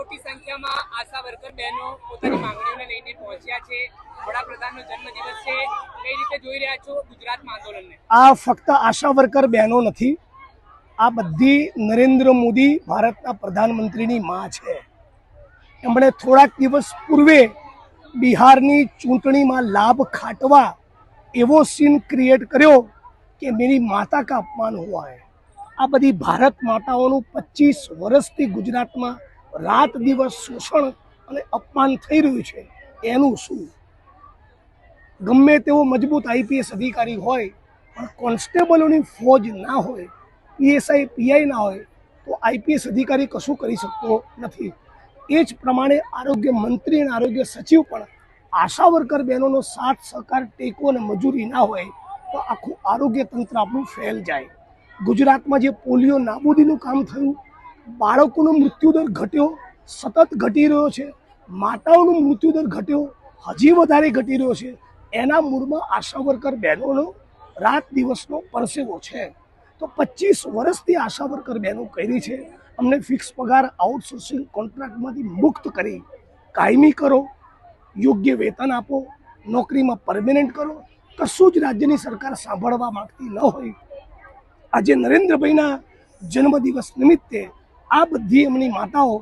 મોટી સંખ્યામાં આશા વર્કર બહેનો પોતાની માંગણીઓને લઈને પહોંચ્યા છે. વડાપ્રધાનનો જન્મદિવસ છે. કઈ રીતે જોઈ રહ્યા છો ગુજરાતમાં આંદોલનને? આ ફક્ત આશા વર્કર બહેનો નથી, આ બધી નરેન્દ્ર મોદી ભારતના પ્રધાનમંત્રીની માં છે. એમણે થોડાક દિવસ પૂર્વે બિહારની ચૂંટણીમાં લાભ ખાટવા એવો સીન ક્રિએટ કર્યો કે મેરી માતા કા અપમાન હુઆ આ બધી ભારત માતાઓનું પચીસ વર્ષથી ગુજરાતમાં રાત દિવસ શોષણ અને અપમાન થઈ રહ્યું છે, એનું શું? ગમે તેવો મજબૂત આઈપીએસ અધિકારી હોય, પણ કોન્સ્ટેબલોની ફોજ ના હોય, પીએસઆઈ, પીઆઈ ના હોય, તો આઈપીએસ અધિકારી કશું કરી શકતો નથી. એ જ પ્રમાણે આરોગ્ય મંત્રી અને આરોગ્ય સચિવ પણ આશા વર્કર બહેનોનો સાથ, સહકાર, ટેકો અને મજૂરી ના હોય, તો આખું આરોગ્ય તંત્ર આપણું ફેલ જાય. ગુજરાતમાં જે પોલિયો નાબૂદીનું કામ થયું બાળકોનો મૃત્યુદર ઘટ્યો, સતત ઘટી રહ્યો છે. માતાઓનો મૃત્યુદર ઘટ્યો, હજી વધારે ઘટી રહ્યો છે. એના મૂળમાં આશા વર્કર બહેનોનો રાત દિવસનો પરસેવો છે. તો પચીસ વર્ષથી આશા વર્કર બહેનો કરી છે. અમને ફિક્સ પગાર આઉટસોર્સિંગ કોન્ટ્રાક્ટમાંથી મુક્ત કરી કાયમી કરો, યોગ્ય વેતન આપો, નોકરીમાં પરમેનન્ટ કરો. કશું જ રાજ્યની સરકાર સાંભળવા માંગતી ન હોય. આજે નરેન્દ્રભાઈના જન્મદિવસ નિમિત્તે આ બધી એમની માતાઓ